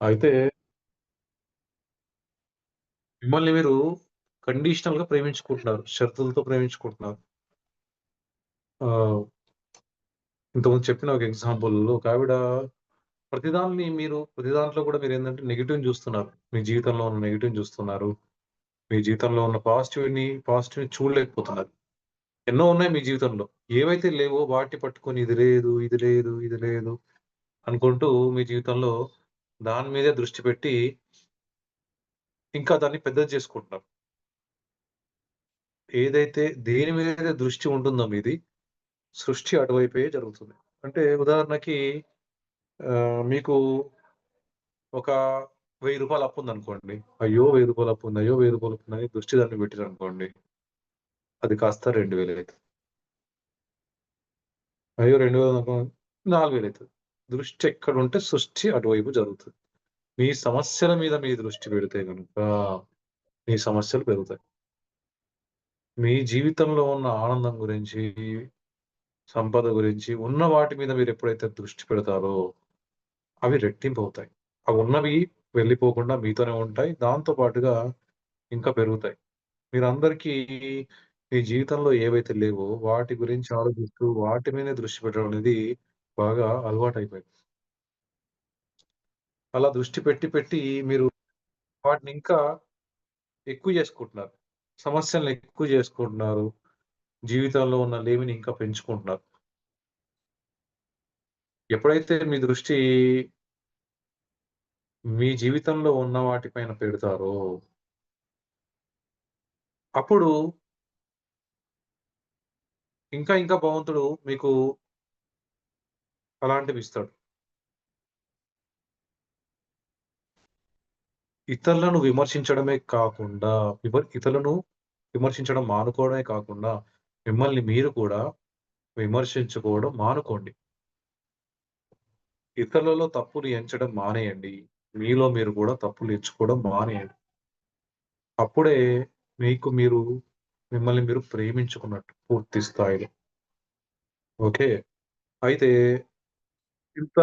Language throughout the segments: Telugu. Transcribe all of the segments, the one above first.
అయితే మిమ్మల్ని మీరు కండిషనల్‌గా ప్రేమించుకుంటున్నారు. షరతులతో ప్రేమించుకుంటున్నారు. ఆ ఇంతకుముందు చెప్పిన ఒక ఎగ్జాంపుల్ ఒకావిడ ప్రతిదాన్ని మీరు ప్రతి దాంట్లో కూడా మీరేందంటే నెగెటివ్‌ని జూస్తున్నారు. మీ జీవితంలో ఉన్న నెగెటివ్‌ని జూస్తున్నారు. మీ జీవితంలో ఉన్న పాజిటివ్‌ని పాజిటివ్‌ని చూడలేకపోతున్నారు. ఎన్నో ఉన్నాయి మీ జీవితంలో. ఏవైతే లేవో వాటిని పట్టుకొని ఇది లేదు, ఇది లేదు, ఇది లేదు అనుకుంటూ మీ జీవితంలో దాని మీదే దృష్టి పెట్టి ఇంకా దాన్ని పెద్దది చేసుకుంటున్నారు. ఏదైతే దేని మీద దృష్టి ఉంటుందో మీది, సృష్టి అటువైపే జరుగుతుంది. అంటే ఉదాహరణకి మీకు ఒక వెయ్యి రూపాయలు అప్పు ఉందనుకోండి అయ్యో! వెయ్యి రూపాయలు అప్పు ఉంది అయ్యో! వెయ్యి రూపాయలు అప్పు ఉందని దృష్టి దాన్ని పెట్టిరనుకోండి. అది కాస్త రెండు వేలు అవుతుంది అయ్యో! 2000 అనుకో 4000 అయితది. దృష్టి ఎక్కడుంటే సృష్టి అటువైపు జరుగుతుంది మీ సమస్యల మీద మీ దృష్టి పెడితే కనుక మీ సమస్యలు పెరుగుతాయి. మీ జీవితంలో ఉన్న ఆనందం గురించి, సంపద గురించి, ఉన్న వాటి మీద మీరు ఎప్పుడైతే దృష్టి పెడతారో అవి రెట్టింపు అవుతాయి అవి ఉన్నవి వెళ్ళిపోకుండా మీతోనే ఉంటాయి. దాంతో పాటుగా ఇంకా పెరుగుతాయి. మీరందరికీ మీ జీవితంలో ఏవైతే లేవో వాటి గురించి ఆలోచిస్తూ వాటి మీదే దృష్టి పెట్టడం అనేది బాగా అలవాటు అయిపోయింది అలా దృష్టి పెట్టి, పెట్టి మీరు వాటిని ఇంకా ఎక్కువ చేసుకుంటున్నారు. సమస్యలను ఎక్కువ చేసుకుంటున్నారు. జీవితంలో ఉన్న లేమిని ఇంకా పెంచుకుంటున్నారు. ఎప్పుడైతే మీ దృష్టి మీ జీవితంలో ఉన్న వాటి పైన పెడతారో అప్పుడు ఇంకా, ఇంకా భగవంతుడు మీకు అలాంటివి ఇస్తాడు ఇతరులను విమర్శించడమే కాకుండా, ఇతరులను విమర్శించడం మానుకోవడమే కాకుండా, మిమ్మల్ని మీరు కూడా విమర్శించుకోవడం మానుకోండి. ఇతరులలో తప్పులు ఎంచడం మానేయండి. మీలో మీరు కూడా తప్పులు ఎంచుకోవడం మానేయండి. అప్పుడే మీకు మీరు మిమ్మల్ని మీరు ప్రేమించుకున్నట్టు పూర్తి స్థాయిలో. ఓకే. అయితే ఇంత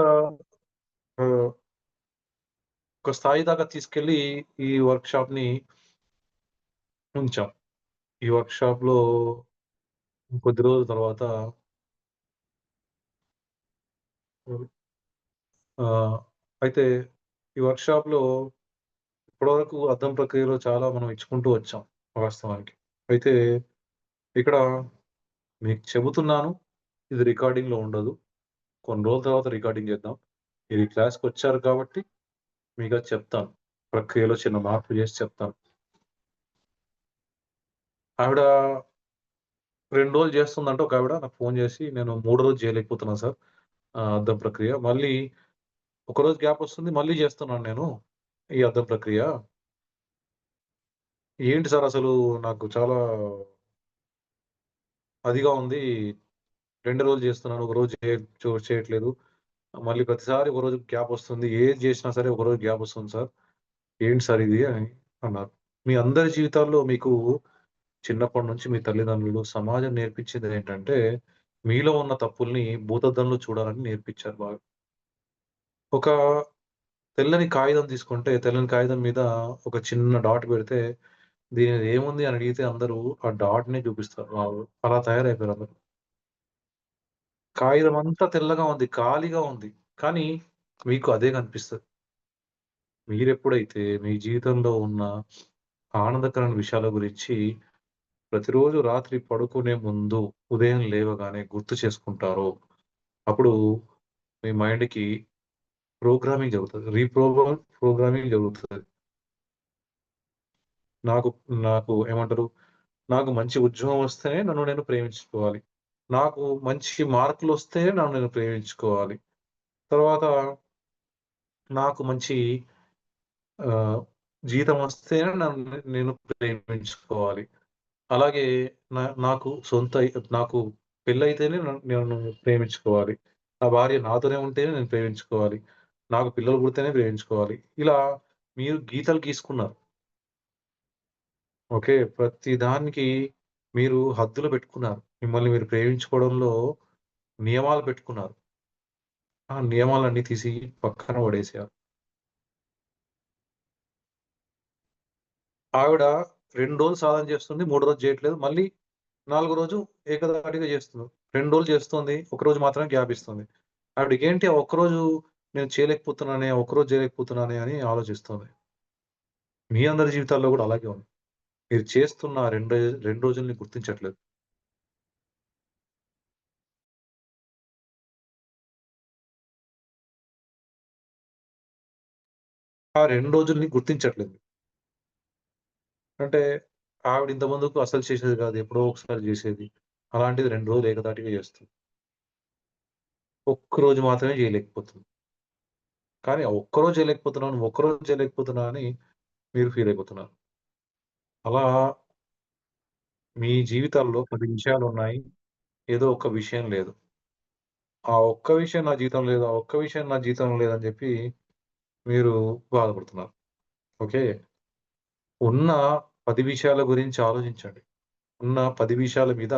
ఒక స్థాయి దాకా తీసుకెళ్ళి ఈ వర్క్‌షాప్‌ని ఉంచాం. ఈ వర్క్‌షాప్‌లో కొద్ది రోజుల తర్వాత అయితే ఈ వర్క్‌షాప్‌లో ఇప్పటివరకు అర్థం ప్రక్రియలో చాలా మనం ఇచ్చుకుంటూ వచ్చాం వాస్తవానికి. అయితే ఇక్కడ మీకు చెబుతున్నాను. ఇది రికార్డింగ్‌లో ఉండదు. కొన్ని రోజుల తర్వాత రికార్డింగ్ చేద్దాం. మీరు ఈ క్లాస్‌కొచ్చారు కాబట్టి మీకు చెప్తాను. ప్రక్రియలో చిన్న మార్పు చేసి చెప్తాను. ఆవిడ రెండు రోజులు చేస్తుందంటే ఒక ఆవిడ నాకు ఫోన్ చేసి, "నేను మూడు రోజు చేయలేకపోతున్నాను సార్ అర్థం అద్దం ప్రక్రియ. మళ్ళీ ఒకరోజు గ్యాప్ వస్తుంది. మళ్ళీ చేస్తున్నాను నేను ఈ అద్దం ప్రక్రియ." ఏంటి సార్ అసలు నాకు చాలా అదిగా ఉంది. రెండు రోజులు చేస్తున్నాను. ఒక రోజు చేయట్లేదు. మళ్ళీ ప్రతిసారి ఒక రోజు గ్యాప్ వస్తుంది. ఏది చేసినా సరే ఒక రోజు గ్యాప్ వస్తుంది సార్. ఏంటి సార్ ఇది అని అన్నారు. మీ అందరి జీవితాల్లో మీకు చిన్నప్పటి నుంచి మీ తల్లిదండ్రులు, సమాజం నేర్పించిందేంటంటే, మీలో ఉన్న తప్పుల్ని భూతద్దంలో చూడాలని నేర్పించారు బాగా. ఒక తెల్లని కాగితం తీసుకుంటే, తెల్లని కాగితం మీద ఒక చిన్న డాట్ పెడితే, దీని ఏముంది అని అడిగితే అందరూ ఆ డాట్‌నే చూపిస్తారు. వాళ్ళు అలా తయారైపోయారు అందరూ. కాగితం అంతా తెల్లగా ఉంది. ఖాళీగా ఉంది. కానీ మీకు అదే కనిపిస్తుంది మీరెప్పుడైతే మీ జీవితంలో ఉన్న ఆనందకరమైన విషయాల గురించి ప్రతిరోజు రాత్రి పడుకునే ముందు, ఉదయం లేవగానే గుర్తు చేసుకుంటారో, అప్పుడు మీ మైండ్‌కి ప్రోగ్రామింగ్ జరుగుతుంది రీప్రోగ్రామ్ ప్రోగ్రామింగ్ జరుగుతుంది నాకు నాకు ఏమంటారు? నాకు మంచి ఉద్యోగం వస్తేనే నన్ను నేను ప్రేమించుకోవాలి. నాకు మంచి మార్కులు వస్తే నన్ను నేను ప్రేమించుకోవాలి. తర్వాత నాకు మంచి జీతం వస్తేనే నన్ను నేను ప్రేమించుకోవాలి. అలాగే నా నాకు సొంత నాకు పెళ్ళయితేనే నేను ప్రేమించుకోవాలి. నా భార్య నాతోనే ఉంటేనే నేను ప్రేమించుకోవాలి. నాకు పిల్లలు పుడితేనే ప్రేమించుకోవాలి. ఇలా మీరు గీతలు గీసుకున్నారు. ఓకే. ప్రతి దానికి మీరు హద్దులు పెట్టుకున్నారు. మిమ్మల్ని మీరు ప్రేమించుకోవడంలో నియమాలు పెట్టుకున్నారు. ఆ నియమాలన్నీ తీసి పక్కన పడేశారు. ఆవిడ రెండు రోజులు సాధన చేస్తుంది మూడు రోజు చేయట్లేదు. మళ్ళీ నాలుగు రోజు ఏకదాటిగా చేస్తుంది. రెండు రోజులు చేస్తుంది ఒకరోజు మాత్రం గ్యాప్ ఇస్తుంది. ఆవిడకి ఏంటి ఒక్కరోజు నేను చేయలేకపోతున్నానే ఒకరోజు చేయలేకపోతున్నానే అని ఆలోచిస్తుంది. మీ అందరి జీవితాల్లో కూడా అలాగే ఉంది. మీరు చేస్తున్న రెండు రెండు రోజుల్ని గుర్తించట్లేదు. ఆ రెండు రోజుల్ని గుర్తించట్లేదు. అంటే ఆవిడ ఇంతకుముందుకు అసలు చేసేది కాదు. ఎప్పుడో ఒకసారి చేసేది. అలాంటిది రెండు రోజులు ఏకదాటిగా చేస్తుంది. ఒక్కరోజు మాత్రమే చేయలేకపోతుంది. కానీ ఒక్కరోజు చేయలేకపోతున్నాను, ఒక్కరోజు చేయలేకపోతున్నా అని మీరు ఫీల్ అయిపోతున్నారు. అలా మీ జీవితాల్లో 10 విషయాలున్నాయి. ఏదో ఒక విషయం లేదు. ఆ ఒక్క విషయం నా జీవితంలో లేదు. ఆ ఒక్క విషయం నా జీవితంలో లేదని చెప్పి మీరు బాధపడుతున్నారు. ఓకే. ఉన్న 10 విషయాల గురించి ఆలోచించండి. ఉన్న 10 విషయాల మీద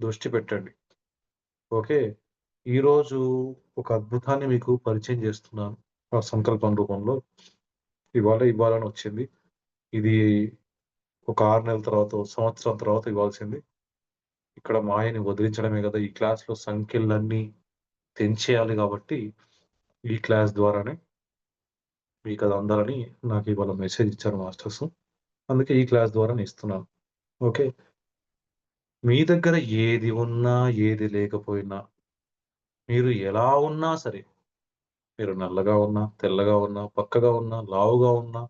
దృష్టి పెట్టండి. ఓకే. ఈరోజు ఒక అద్భుతాన్ని మీకు పరిచయం చేస్తున్నాను. ఆ సంకల్పం రూపంలో. ఇవాళ ఇవ్వాలని వచ్చింది. ఇది ఒక ఆరు నెలల తర్వాత, సంవత్సరం తర్వాత ఇవ్వాల్సింది. ఇక్కడ మాయని వదిలించడమే కదా! ఈ క్లాస్‌లో సంఖ్యలన్నీ తెంచేయాలి కాబట్టి, ఈ క్లాస్ ద్వారానే మీకు అది అందాలని నాకు ఇవాళ మెసేజ్ ఇచ్చారు మాస్టర్స్ అందుకే ఈ క్లాస్ ద్వారా నేను ఇస్తున్నాను. ఓకే. మీ దగ్గర ఏది ఉన్నా, ఏది లేకపోయినా మీరు ఎలా ఉన్నా సరే, మీరు నల్లగా ఉన్నా, తెల్లగా ఉన్నా, పక్కగా ఉన్నా, లావుగా ఉన్నా,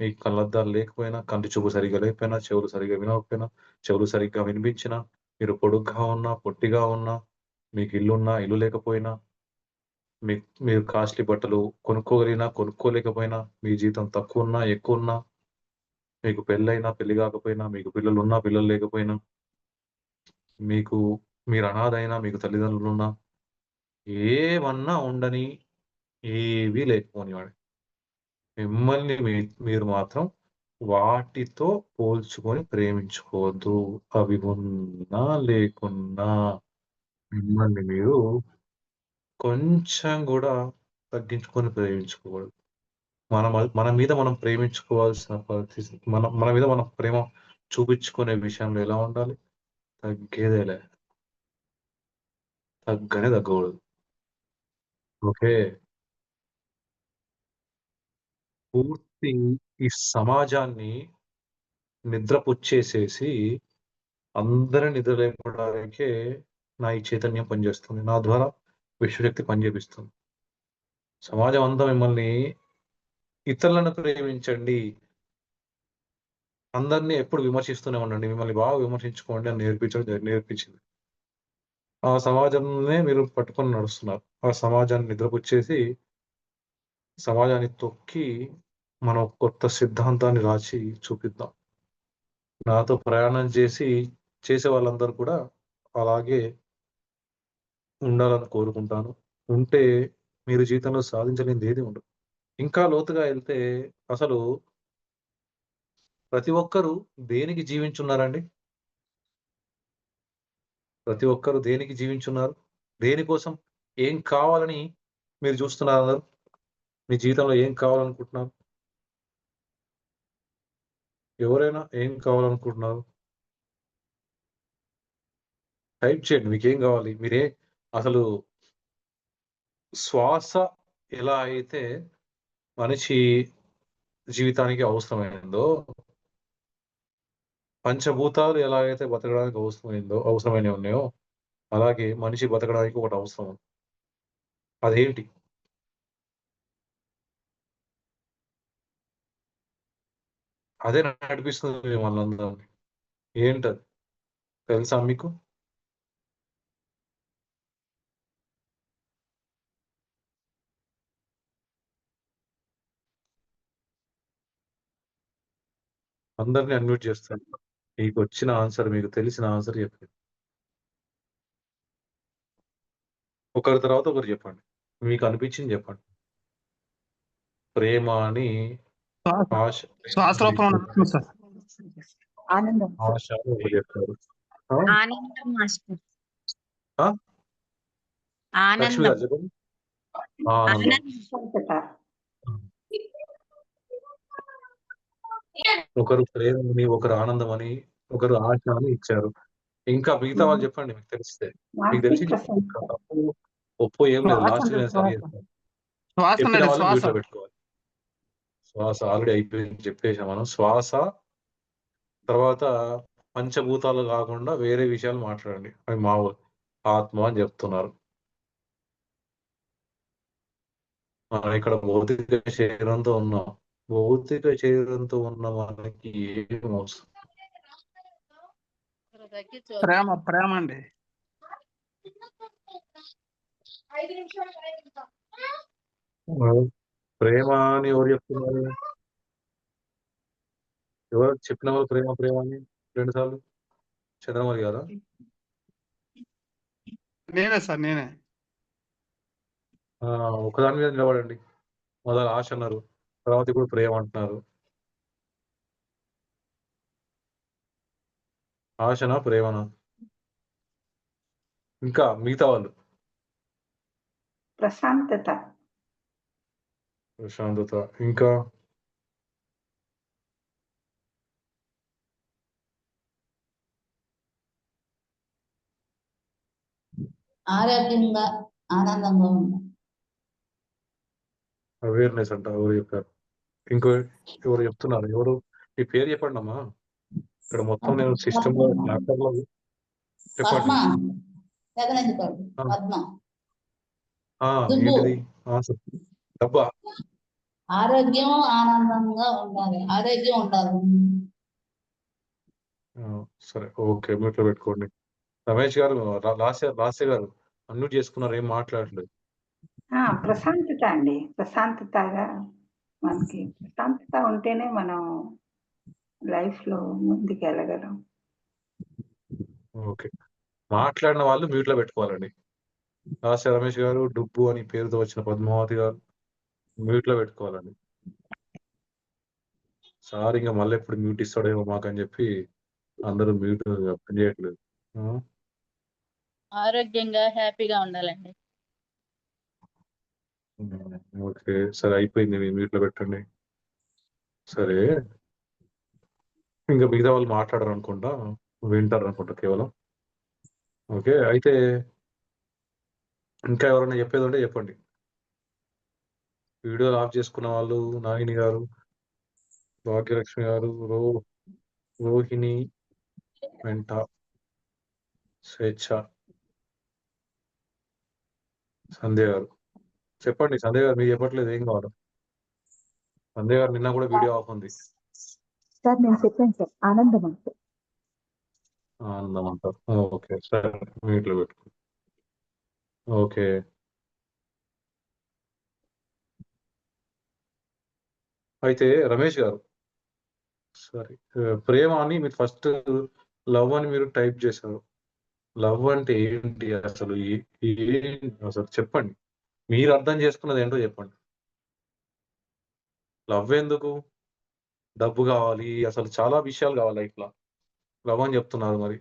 మీకు కళ్ళద్దాలు లేకపోయినా, కంటి చూపు సరిగా లేకపోయినా, చెవులు సరిగ్గా వినకపోయినా, చెవులు సరిగ్గా వినిపించినా, మీరు పొడుగ్గా ఉన్నా, పొట్టిగా ఉన్నా, మీకు ఇల్లున్నా, ఇల్లు లేకపోయినా, మీ మీరు కాస్ట్‌లీ బట్టలు కొనుక్కోగలిగినా, కొనుక్కోలేకపోయినా, మీ జీతం ఎక్కువ ఉన్నా మీకు పెళ్ళైనా పెళ్ళి కాకపోయినా, మీకు పిల్లలు ఉన్నా పిల్లలు లేకపోయినా మీకు మీరు అనాథైనా, మీకు తల్లిదండ్రులున్నా, ఏమన్నా ఉండని, ఏవీ లేకపోనివ్వండి. మిమ్మల్ని మీ మీరు మాత్రం వాటితో పోల్చుకొని ప్రేమించుకోవద్దు. అవి ఉన్నా, లేకున్నా మిమ్మల్ని మీరు కొంచెం కూడా తగ్గించుకొని ప్రేమించుకోకూడదు. మన మన మీద మనం ప్రేమించుకోవాల్సిన పరిస్థితి మన మన మీద మనం ప్రేమ చూపించుకునే విషయంలో ఎలా ఉండాలి? తగ్గేదేలే. తగ్గనే తగ్గకూడదు. ఓకే. పూర్తి ఈ సమాజాన్ని నిద్రపుచ్చేసేసి, అందరి నిద్ర లేపడానికే నా ఈ చైతన్యం పనిచేస్తుంది. నా ద్వారా విశ్వశక్తి పనిచేపిస్తుంది సమాజం అంతా మిమ్మల్ని ఇతరులను ప్రేమించండి. అందరిని ఎప్పుడు విమర్శిస్తూనే ఉండండి. మిమ్మల్ని బాగా విమర్శించుకోండి అని నేర్పించడం నేర్పించింది. ఆ సమాజంనే మీరు పట్టుకొని నడుస్తున్నారు. ఆ సమాజాన్ని నిద్రపుచ్చేసి సమాజాన్ని తొక్కి, మనం కొత్త సిద్ధాంతాన్ని రాసి చూపిద్దాం. నాతో ప్రయాణం చేసి, చేసే వాళ్ళందరూ కూడా అలాగే ఉండాలని కోరుకుంటాను. ఉంటే మీరు జీవితంలో సాధించలేనిదేది ఉండదు. ఇంకా లోతుగా వెళ్తే అసలు ప్రతి ఒక్కరు దేనికి జీవించున్నారండి? ప్రతి ఒక్కరు దేనికి జీవించున్నారు? దేనికోసం? ఏం కావాలని మీరు చూస్తున్నారు అందరూ? మీ జీవితంలో ఏం కావాలనుకుంటున్నారు? ఎవరైనా ఏం కావాలనుకుంటున్నారు? టైప్ చేయండి. మీకేం కావాలి? మీరే అసలు శ్వాస ఎలా అయితే మనిషి జీవితానికి అవసరమైందో పంచభూతాలు ఎలాగైతే బతకడానికి అవసరమైందో అవసరమైనవి ఉన్నాయో, అలాగే మనిషి బతకడానికి ఒకటి అవసరం. అదేంటి? అదే నడిపిస్తుంది మిమ్మల్ని అందరిని. ఏంటది? తెలుసా మీకు? అందరిని అన్మ్యూట్ చేస్తాను. మీకు వచ్చిన ఆన్సర్ మీకు తెలిసిన ఆన్సర్ చెప్పండి. ఒకరి తర్వాత ఒకరు చెప్పండి. మీకు అనిపించింది చెప్పండి. ప్రేమ అని సార్. ఆనందం ఆశ అని ఒకరు చెప్పారు. ఆ? ఆనందం మాస్టర్ ఆ? లక్ష్మి ఆనందం గారు చెప్పండి. ఆనందం. ఆనందం ఒకరు ప్రేమని, ఒకరు ఆనందమని, ఒకరు ఆశ అని ఇచ్చారు. ఇంకా మిగతా వాళ్ళు చెప్పండి మీకు తెలిస్తే. మీకు తెలిసి ఒప్పు ఏం లేదు. మ్యూట్‌లో పెట్టుకోవాలి. శ్వాస ఆల్రెడీ అయిపోయింది చెప్పేసాం మనం. శ్వాస తర్వాత పంచభూతాలు కాకుండా వేరే విషయాలు మాట్లాడండి. అవి మామూలు ఆత్మ అని చెప్తున్నారు. మనం ఇక్కడ భౌతిక శరీరంతో ఉన్నాం. భౌతిక శరీరంతో ఉన్న మనకి ఏం అవసరం? ప్రేమ ప్రేమ అండి ప్రేమ అని ఎవరు చెప్తున్నారు? ఎవరు చెప్పిన వాళ్ళు ప్రేమ ప్రేమ అని రెండు సార్లు చంద్రమౌళి గారా? నేనే సార్ నేనే ఆ! ఒకదాని మీద నిలబడండి. మొదలు ఆశ అన్నారు. తర్వాత ఇప్పుడు ప్రేమ అంటున్నారు. ఆశనా? ప్రేమనా? ఇంకా మిగతా వాళ్ళు? ప్రశాంతత. ప్రశాంతత. ఇంకా? ఆరోగ్యంగా ఆనందంగా అవేర్‌నెస్ అంట ఎవరు చెప్పారు? ఇంకో ఎవరు చెప్తున్నారు? ఎవరు? మీ పేరు చెప్పండమ్మా. ఇక్కడ మొత్తం నేను చెప్పండి. పద్మ ఆ! దుబ్బు. ఏంటిది? ఆన్సర్. డబ్బా? ఆరోగ్యం ఆనందంగా ఉండాలి ఆరోగ్యం ఉండాలి! సరే. ఓకే. మ్యూట్‌లో పెట్టుకోండి. రమేష్ గారు లా లాస్య లాస్య గారు అన్‌మ్యూట్ చేసుకున్నారు. ఏం మాట్లాడట్లేదు. ఆ! ప్రశాంతత అండి. ప్రశాంతతగా మనకి ప్రశాంతత ఉంటేనే మనం లైఫ్‌లో ముందుకెళ్ళగలం. ఓకే. మాట్లాడిన వాళ్ళు మ్యూట్‌లో పెట్టుకోవాలండి. లాస్య రమేష్ గారు, డుబ్బు అని పేరుతో వచ్చిన పద్మావతి గారు మ్యూట్‌లో పెట్టుకోవాలండి. సార్ ఇంక మళ్ళెప్పుడు మ్యూట్ ఇస్తాడేమో మాకని చెప్పి అందరూ మ్యూట్ పనిచేయట్లేదు. ఆ! ఆరోగ్యంగా హ్యాపీగా ఉండాలండి. ఓకే. సరే అయిపోయింది. మీరు మ్యూట్‌లో పెట్టండి. సరే. ఇంక మిగతా వాళ్ళు మాట్లాడరనుకుంటా. వింటారనుకుంటా కేవలం. ఓకే. అయితే ఇంకా ఎవరైనా చెప్పేదుంటే చెప్పండి. వీడియోలు ఆఫ్ చేసుకున్న వాళ్ళు నాగిని గారు, భాగ్యలక్ష్మి గారు, రో రోహిణి వెంట స్వేచ్ఛ. సంధ్య గారు. చెప్పండి సంధ్య గారు మీరు చెప్పట్లేదు ఏం కావాలో? సంధ్య గారు నిన్న కూడా వీడియో ఆఫ్ ఉంది. సార్ నేను చెప్పాను సార్ ఆనందం అంటే ఆనందం అంటారు. ఓకే. సరే మ్యూట్‌లో పెట్టుకో. ఓకే. అయితే రమేష్ గారు. సారీ. ప్రేమ అని మీరు ఫస్ట్ లవ్ అని మీరు టైప్ చేశారు. లవ్ అంటే ఏంటి అసలు? ఏంటి అసలు చెప్పండి. మీరు అర్థం చేసుకున్నది ఏంటో చెప్పండి. లవ్ ఎందుకు? డబ్బు కావాలి. అసలు చాలా విషయాలు కావాలి లైఫ్‌లో. లవ్ అని చెప్తున్నారు మరి.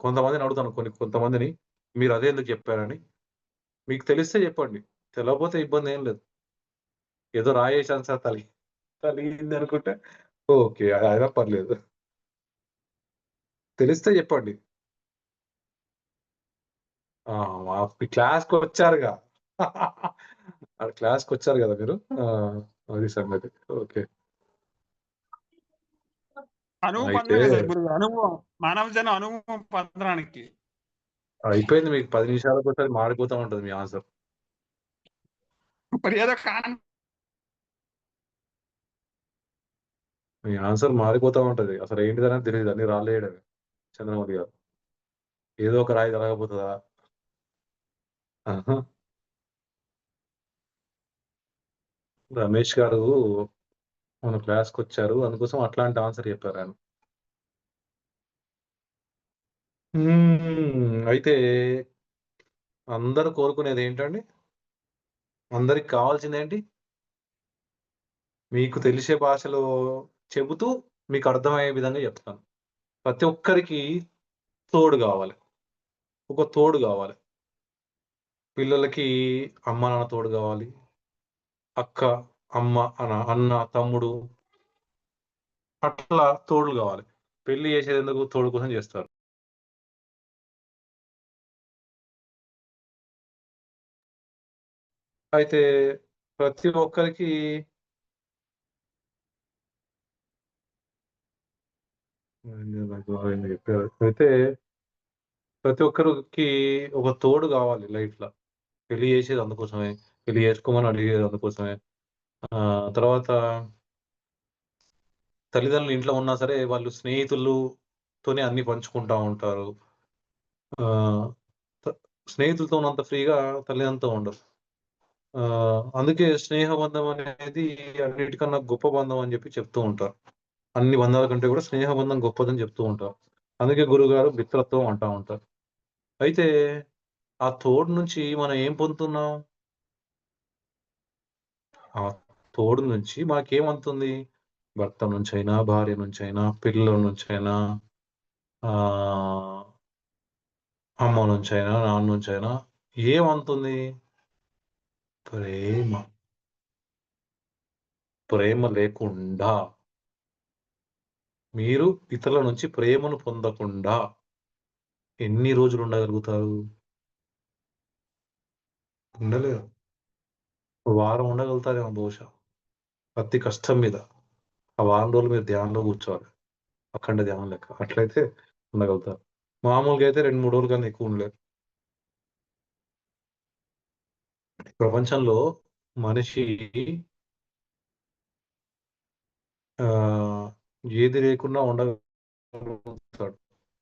కొంతమందిని అడుగుతాను కొన్ని కొంతమందిని మీరు అదే ఎందుకు చెప్పారని. మీకు తెలిస్తే చెప్పండి. తెలియకపోతే ఇబ్బంది ఏం లేదు. ఏదో రాయేశాను సార్ తల్లి తలిగింది అనుకుంటే ఓకే. అయినా పర్లేదు. తెలిస్తే చెప్పండి. ఆ! మా క్లాస్‌కొచ్చారుగా. ఆడ క్లాస్‌కొచ్చారు కదా మీరు. అది సంగతి. ఓకే. అనుభవం అయిపోయింది మీకు 10 నిమిషాలకోసారి మారిపోతా ఉంటది మీ ఆన్సర్. ఏదో మీ ఆన్సర్ మారిపోతా ఉంటది. అసలు ఏంటిదనేది తెలియదు అన్ని రాళ్ళేయడమే. చంద్రమౌళి గారు. ఏదో ఒక రాయి జరగబోతుందా రమేష్ గారు మన క్లాస్కి వచ్చారు అందుకోసం అట్లాంటి ఆన్సర్ చెప్పారాయన. హ్మ్. అయితే అందరూ కోరుకునేది ఏంటండి? అందరికి కావాల్సింది ఏంటి మీకు తెలిసే భాషలో చెబుతూ మీకు అర్థమయ్యే విధంగా చెప్తాను. ప్రతి ఒక్కరికి తోడు కావాలి. ఒక తోడు కావాలి. పిల్లలకి అమ్మ, నాన్న తోడు కావాలి. అక్క, అమ్మ, అన్న అన్న, తమ్ముడు అట్లా తోడులు కావాలి. పెళ్ళి చేసేది ఎందుకు? తోడు కోసం చేస్తారు. అయితే ప్రతి ఒక్కరికి నాకు ఆయన చెప్పారు. అయితే ప్రతి ఒక్కరికి ఒక తోడు కావాలి లైఫ్లో పెళ్ళి చేసేది అందుకోసమే పెళ్ళి చేసుకోమని అడిగేది అందుకోసమే. ఆ తర్వాత తల్లిదండ్రులు ఇంట్లో ఉన్నా సరే వాళ్ళు స్నేహితులతోనే అన్ని పంచుకుంటా ఉంటారు. ఆ స్నేహితులతో ఉన్నంత ఫ్రీగా తల్లిదండ్రులతో ఉండరు. ఆ అందుకే స్నేహ బంధం అనేది అన్నిటికన్నా గొప్ప బంధం అని చెప్పి చెప్తూ ఉంటారు. అన్ని బంధాల కంటే కూడా స్నేహబంధం గొప్పదని చెప్తూ ఉంటారు. అందుకే గురుగారు మిత్రత్వం అంటూ ఉంటారు. అయితే ఆ తోడు నుంచి మనం ఏం పొందుతున్నాం? ఆ తోడు నుంచి మనకేమంతుంది భర్త నుంచైనా భార్య నుంచైనా పిల్లల నుంచైనా ఆ అమ్మ నుంచైనా నాన్న నుంచైనా ఏమంతుంది ప్రేమ. ప్రేమ లేకుండా మీరు ఇతరుల నుంచి ప్రేమను పొందకుండా ఎన్ని రోజులు ఉండగలుగుతారు? ఉండలేరు. వారం ఉండగలుగుతారేమో బహుశా. అతి కష్టం మీద. ఆ వారం రోజులు మీరు ధ్యానంలో కూర్చోవాలి. అఖండ ధ్యానం లెక్క. అట్లయితే ఉండగలుగుతారు. మామూలుగా అయితే రెండు మూడు రోజులు కన్నా ఎక్కువ ఉండలేరు. ప్రపంచంలో మనిషి ఆ ఏది లేకుండా ఉండగలుగుతాడు.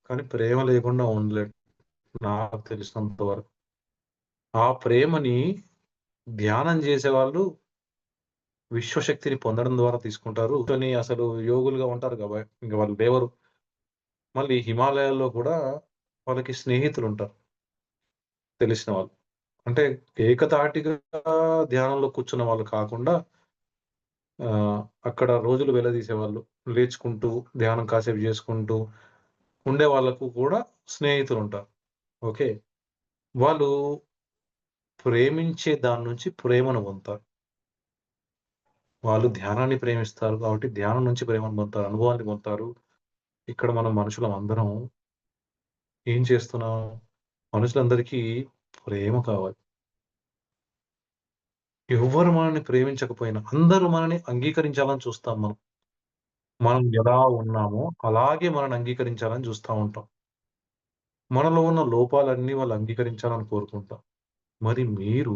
కానీ ప్రేమ లేకుండా ఉండలేడు. నాకు తెలిసినంత వరకు. ఆ ప్రేమని ధ్యానం చేసే వాళ్ళు విశ్వశక్తిని పొందడం ద్వారా తీసుకుంటారు. కానీ అసలు యోగులుగా ఉంటారు కదా ఇంకా వాళ్ళు లేవరు. మళ్ళీ హిమాలయాల్లో కూడా వాళ్ళకి స్నేహితులు ఉంటారు. తెలిసిన వాళ్ళు. అంటే ఏకతాటిగా ధ్యానంలో కూర్చున్న వాళ్ళు కాకుండా అక్కడ రోజులు వెలదీసే వాళ్ళు లేచుకుంటూ ధ్యానం కాసేపు చేసుకుంటూ ఉండే వాళ్ళకు కూడా స్నేహితులు ఉంటారు ఓకే? వాళ్ళు ప్రేమించే దాని నుంచి ప్రేమను పొందుతారు. వాళ్ళు ధ్యానాన్ని ప్రేమిస్తారు కాబట్టి ధ్యానం నుంచి ప్రేమను పొందుతారు అనుభవాన్ని పొందుతారు. ఇక్కడ మనం మనుషులం అందరం ఏం చేస్తున్నాం? మనుషులందరికీ ప్రేమ కావాలి. ఎవరు మనల్ని ప్రేమించకపోయినా అందరూ మనల్ని అంగీకరించాలని చూస్తాం మనం. మనం ఎలా ఉన్నామో అలాగే మనల్ని అంగీకరించాలని చూస్తూ ఉంటాం. మనలో ఉన్న లోపాలన్నీ వాళ్ళు అంగీకరించాలని కోరుకుంటాం. మరి మీరు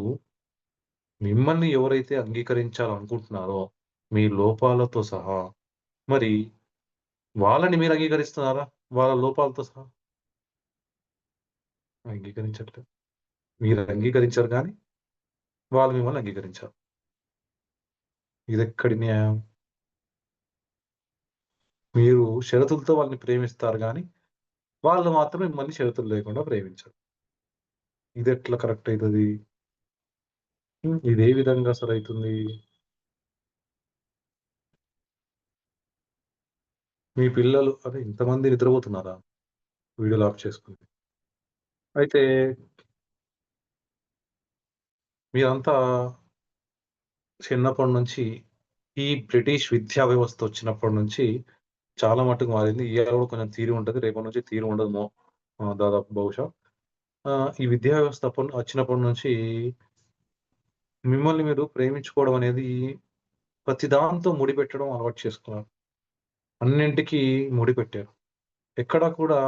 మిమ్మల్ని ఎవరైతే అంగీకరించాలనుకుంటున్నారో మీ లోపాలతో సహా మరి వాళ్ళని మీరు అంగీకరిస్తున్నారా? వాళ్ళ లోపాలతో సహా? అంగీకరించట్లేదు. మీరు అంగీకరించారు కానీ వాళ్ళు మిమ్మల్ని అంగీకరించారు. ఇది ఎక్కడి న్యాయం? మీరు షరతులతో వాళ్ళని ప్రేమిస్తారు కానీ వాళ్ళు మాత్రం మిమ్మల్ని షరతులు లేకుండా ప్రేమించారు. ఇది ఎట్లా కరెక్ట్ అవుతుంది ఇది ఏ విధంగా సరైతుంది మీ పిల్లలు అదే ఇంతమంది నిద్రపోతున్నారా? వీడియోలు ఆఫ్ చేసుకుని అయితే మీరంతా చిన్నప్పటి నుంచి ఈ బ్రిటిష్ విద్యా వ్యవస్థ వచ్చినప్పటి నుంచి చాలా మటుకు మారింది. ఇవాళ కూడా కొంచెం తీరు ఉంటుంది. రేపటి నుంచి తీరు ఉండదు మో దాదాపు బహుశా. ఈ విద్యా వ్యవస్థ వచ్చినప్పటి నుంచి మిమ్మల్ని మీరు ప్రేమించుకోవడం అనేది ప్రతి దాంతో ముడిపెట్టడం అలవాటు చేసుకున్నారు. అన్నింటికి ముడిపెట్టారు. ఎక్కడ కూడా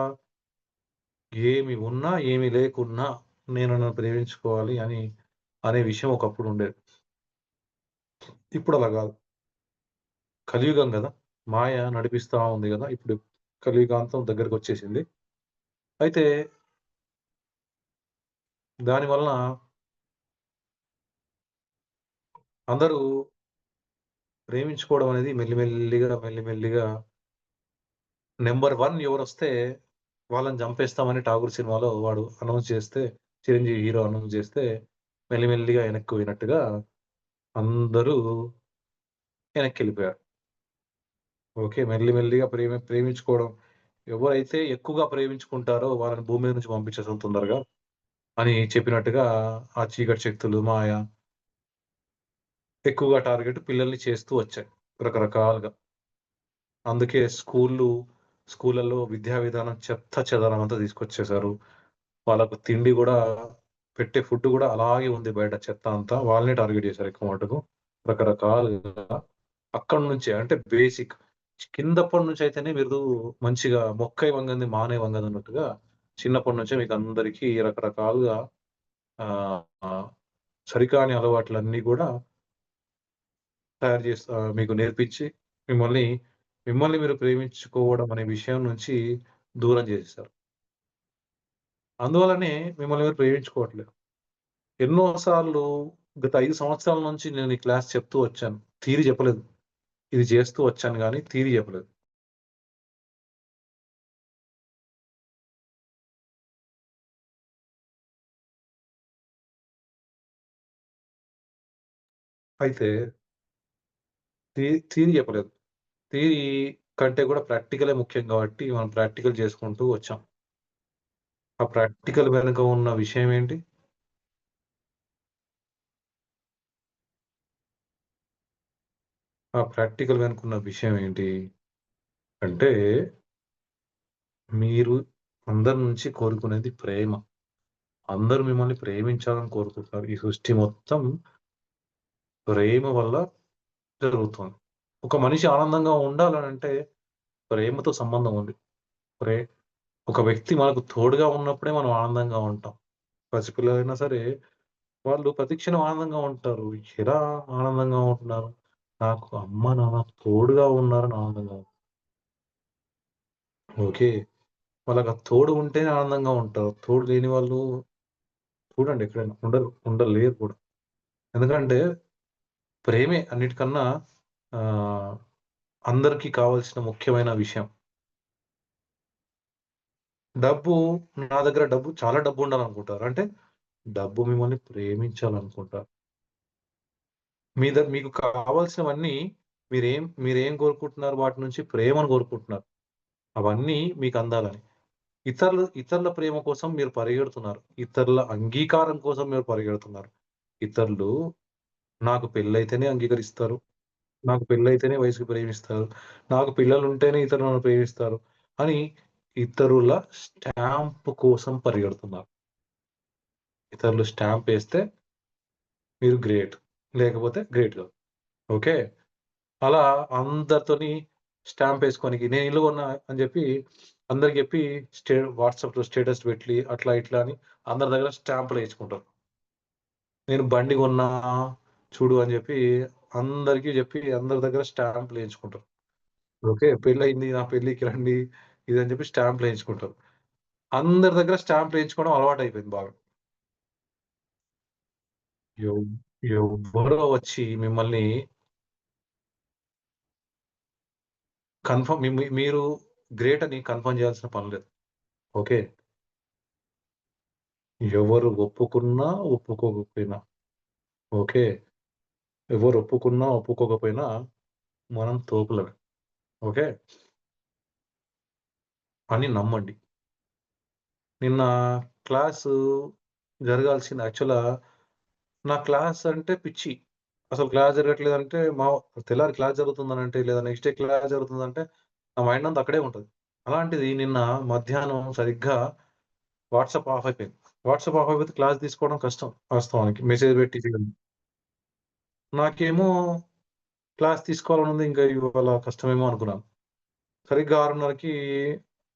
ఏమి ఉన్నా ఏమి లేకున్నా నేను నన్ను ప్రేమించుకోవాలి అని అనే విషయం ఒకప్పుడు ఉండేది. ఇప్పుడు అలా కాదు. కలియుగం కదా. మాయ నడిపిస్తా ఉంది కదా. ఇప్పుడు కలియుగాంతం దగ్గరకు వచ్చేసింది. అయితే దాని వలన అందరూ ప్రేమించుకోవడం అనేది మెల్లిమెల్లిగా మెల్లిమెల్లిగా నెంబర్ వన్ ఎవరు వస్తే వాళ్ళని చంపేస్తామని ఠాగూర్ సినిమాలో వాడు అనౌన్స్ చేస్తే చిరంజీవి హీరో అనౌన్స్ చేస్తే మెల్లిమెల్లిగా వెనక్కి పోయినట్టుగా అందరూ వెనక్కి వెళ్ళిపోయారు ఓకే మెల్లిమెల్లిగా ప్రేమ ప్రేమించుకోవడం. ఎవరైతే ఎక్కువగా ప్రేమించుకుంటారో వాళ్ళని భూమి మీద నుంచి పంపించేసాం తొందరగా అని చెప్పినట్టుగా ఆ చీకటి శక్తులు మాయ ఎక్కువగా టార్గెట్ పిల్లల్ని చేస్తూ వచ్చాయి రకరకాలుగా. అందుకే స్కూళ్ళు స్కూళ్ళల్లో విద్యా విధానం చెత్త చెదనం అంతా తీసుకొచ్చేసారు వాళ్ళకు తిండి కూడా పెట్టే ఫుడ్ కూడా అలాగే ఉంది బయట చెత్త అంతా. వాళ్ళని టార్గెట్ చేశారు ఎక్కువ మటుకు. రకరకాలుగా అక్కడ నుంచే అంటే బేసిక్ కిందప్పటి నుంచి అయితేనే మీరు మంచిగా మొక్కై వంగంది మానే వంగంది అన్నట్టుగా చిన్నప్పటి నుంచే మీకు అందరికీ రకరకాలుగా సరికాని అలవాట్లన్నీ కూడా తయారు చేస్తా మీకు నేర్పించి మిమ్మల్ని మిమ్మల్ని మీరు ప్రేమించుకోవడం అనే విషయం నుంచి దూరం చేస్తారు అందువలనే మిమ్మల్ని మీరు ప్రేమించుకోవట్లేదు. ఎన్నోసార్లు గత ఐదు సంవత్సరాల నుంచి నేను ఈ క్లాస్ చెప్తూ వచ్చాను. తీరి చెప్పలేదు. ఇది చేస్తూ వచ్చాను కానీ తీరి చెప్పలేదు. అయితే తీరి చెప్పలేదు. తీరి కంటే కూడా ప్రాక్టికలే ముఖ్యం కాబట్టి మనం ప్రాక్టికల్ చేసుకుంటూ వచ్చాం. ఆ ప్రాక్టికల్ వెనుక ఉన్న విషయం ఏంటి? ఆ ప్రాక్టికల్ వెనుక ఉన్న విషయం ఏంటి? అంటే మీరు అందరి నుంచి కోరుకునేది ప్రేమ. అందరూ మిమ్మల్ని ప్రేమించాలని కోరుకుంటున్నారు. ఈ సృష్టి మొత్తం ప్రేమ వల్ల జరుగుతుంది. ఒక మనిషి ఆనందంగా ఉండాలని అంటే ప్రేమతో సంబంధం ఉంది. ప్రే ఒక వ్యక్తి మనకు తోడుగా ఉన్నప్పుడే మనం ఆనందంగా ఉంటాం. పసిపిల్లలైనా సరే వాళ్ళు ప్రతిక్షణం ఆనందంగా ఉంటారు. ఎలా ఆనందంగా ఉంటున్నారు? నాకు అమ్మ నాన్న తోడుగా ఉన్నారని ఆనందంగా ఓకే. వాళ్ళకి ఆ తోడు ఉంటేనే ఆనందంగా ఉంటారు. తోడు లేని వాళ్ళు చూడండి ఎక్కడైనా ఉండరు ఉండలేరు కూడా. ఎందుకంటే ప్రేమే అన్నిటికన్నా అందరికీ కావాల్సిన ముఖ్యమైన విషయం. డబ్బు నా దగ్గర డబ్బు చాలా డబ్బు ఉండాలనుకుంటారు. అంటే డబ్బు మిమ్మల్ని ప్రేమించాలనుకుంటారు. మీ దగ్గర మీకు కావాల్సినవన్నీ మీరేం మీరేం కోరుకుంటున్నారు? వాటి నుంచి ప్రేమను కోరుకుంటున్నారు. అవన్నీ మీకు అందాలని. ఇతరులు ఇతరుల ప్రేమ కోసం మీరు పరిగెడుతున్నారు. ఇతరుల అంగీకారం కోసం మీరు పరిగెడుతున్నారు. ఇతరులు నాకు పెళ్ళైతేనే అంగీకరిస్తారు. నాకు పెళ్ళైతేనే వయసుకు ప్రేమిస్తారు. నాకు పిల్లలు ఉంటేనే ఇతరులను ప్రేమిస్తారు. అని ఇతరుల స్టాంప్ కోసం పరిగెడుతున్నారు. ఇతరులు స్టాంప్ వేస్తే మీరు గ్రేట్ లేకపోతే గ్రేట్ కాదు. ఓకే? అలా అందరితోని స్టాంప్ వేసుకోనికి నేను ఇల్లు కొన్నా అని చెప్పి అందరికి చెప్పి స్టే వాట్సాప్లో స్టేటస్ పెట్టి అట్లా ఇట్లా అని అందరి దగ్గర స్టాంపులు వేయించుకుంటారు నేను బండి కొన్నా చూడు అని చెప్పి అందరికీ చెప్పి అందరి దగ్గర స్టాంపులు వేయించుకుంటారు ఓకే? పెళ్ళి అయింది నా పెళ్ళికి రండి ఇది అని చెప్పి స్టాంపులు వేయించుకుంటారు అందరి దగ్గర స్టాంపులు వేయించుకోవడం అలవాటు అయిపోయింది బాగా. ఎవరో ఎవ్వరో వచ్చి మిమ్మల్ని కన్ఫర్మ్ మీరు గ్రేట్ అని కన్ఫర్మ్ చేయాల్సిన పని లేదు. ఓకే? ఎవరు ఒప్పుకున్నా ఒప్పుకోకపోయినా. ఓకే? ఎవరు ఒప్పుకున్నా ఒప్పుకోకపోయినా మనం తోపులమే. ఓకే? అని నమ్మండి. నిన్న క్లాసు జరగాల్సింది యాక్చువల్గా నా క్లాస్ అంటే పిచ్చి. అసలు క్లాస్ జరగట్లేదు అంటే మా తెల్లారి క్లాస్ జరుగుతుందనంటే లేదా నెక్స్ట్ డే క్లాస్ జరుగుతుందంటే నా మైండ్ అంతా అక్కడే ఉంటుంది. అలాంటిది నిన్న మధ్యాహ్నం సరిగ్గా వాట్సాప్ ఆఫ్ అయిపోయింది. వాట్సాప్ ఆఫ్ అయిపోతే క్లాస్ తీసుకోవడం కష్టం వాస్తవానికి. మెసేజ్ పెట్టి నాకేమో క్లాస్ తీసుకోవాలని ఉంది ఇంకా ఇవాళ కష్టమేమో అనుకున్నాను. సరిగ్గా ఆరున్నరకి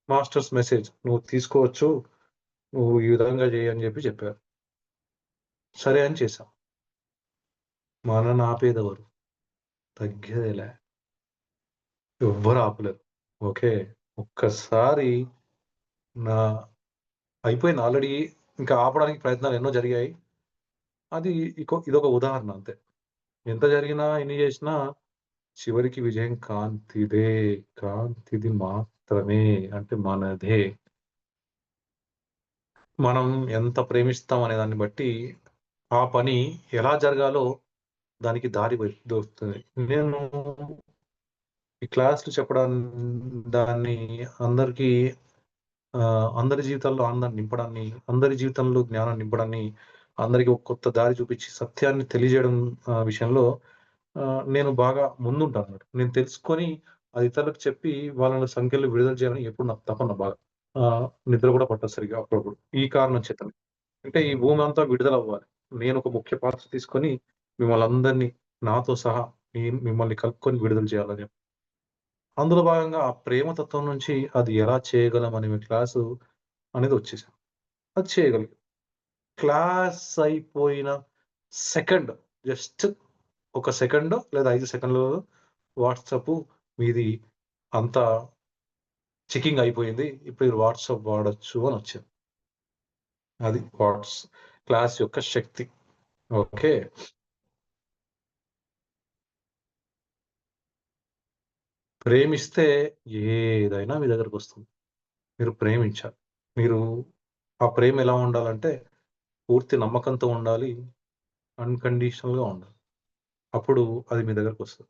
మాస్టర్స్ మెసేజ్ నువ్వు తీసుకోవచ్చు నువ్వు ఈ విధంగా చేయని చెప్పి చెప్పారు. సరే అని చేశాం. మనని ఆపేదెవరు? తగ్గేదేలే. ఎవ్వరు ఆపలేరు ఓకే ఒక్కసారి నా అయిపోయింది ఆల్రెడీ ఇంకా ఆపడానికి ప్రయత్నాలు ఎన్నో జరిగాయి. అది ఇదొక ఉదాహరణ అంతే. ఎంత జరిగినా ఎన్ని చేసినా చివరికి విజయం కాంతిదే. కాంతిది మా మాత్రమే అంటే మనదే. మనం ఎంత ప్రేమిస్తాం అనే దాన్ని బట్టి ఆ పని ఎలా జరగాలో దానికి దారి దొరుకుతుంది. నేను ఈ క్లాసులు చెప్పడం దాన్ని అందరికీ అందరి జీవితాల్లో ఆనందాన్ని నింపడాన్ని అందరి జీవితంలో జ్ఞానం నింపడాన్ని అందరికీ ఒక కొత్త దారి చూపించి సత్యాన్ని తెలియజేయడం విషయంలో ఆ, నేను బాగా ముందుంటాను అన్నమాట నేను తెలుసుకొని అది ఇతరులకు చెప్పి వాళ్ళని సంఖ్యలు విడుదల చేయాలని ఎప్పుడు నాకు తపన బాగా. నిద్ర కూడా పట్టదు సరిగా అప్పుడప్పుడు. ఈ కారణం చేతనే. అంటే ఈ భూమి అంతా విడుదల అవ్వాలి. నేను ఒక ముఖ్య పాత్ర తీసుకొని మిమ్మల్ని అందరినీ నాతో సహా మిమ్మల్ని కలుపుకొని విడుదల చేయాలని. అందులో భాగంగా ఆ ప్రేమ తత్వం నుంచి అది ఎలా చేయగలం అనే క్లాసు అనేది వచ్చేసాం. అది చేయగలిగాం. క్లాస్ అయిపోయిన సెకండ్ జస్ట్ ఒక సెకండో లేదా ఐదు సెకండ్లలో వాట్సాప్ మీది అంతా చెకింగ్ అయిపోయింది. ఇప్పుడు మీరు వాట్సాప్ వాడొచ్చు అని వచ్చింది. అది వాట్స్ క్లాస్ యొక్క శక్తి. ఓకే. ప్రేమిస్తే ఏదైనా మీ దగ్గరకొస్తుంది. మీరు ప్రేమించాలి. మీరు ఆ ప్రేమ ఎలా ఉండాలంటే పూర్తి నమ్మకంతో ఉండాలి. అన్‌కండిషనల్‌గా ఉండాలి. అప్పుడు అది మీ దగ్గరకొస్తది.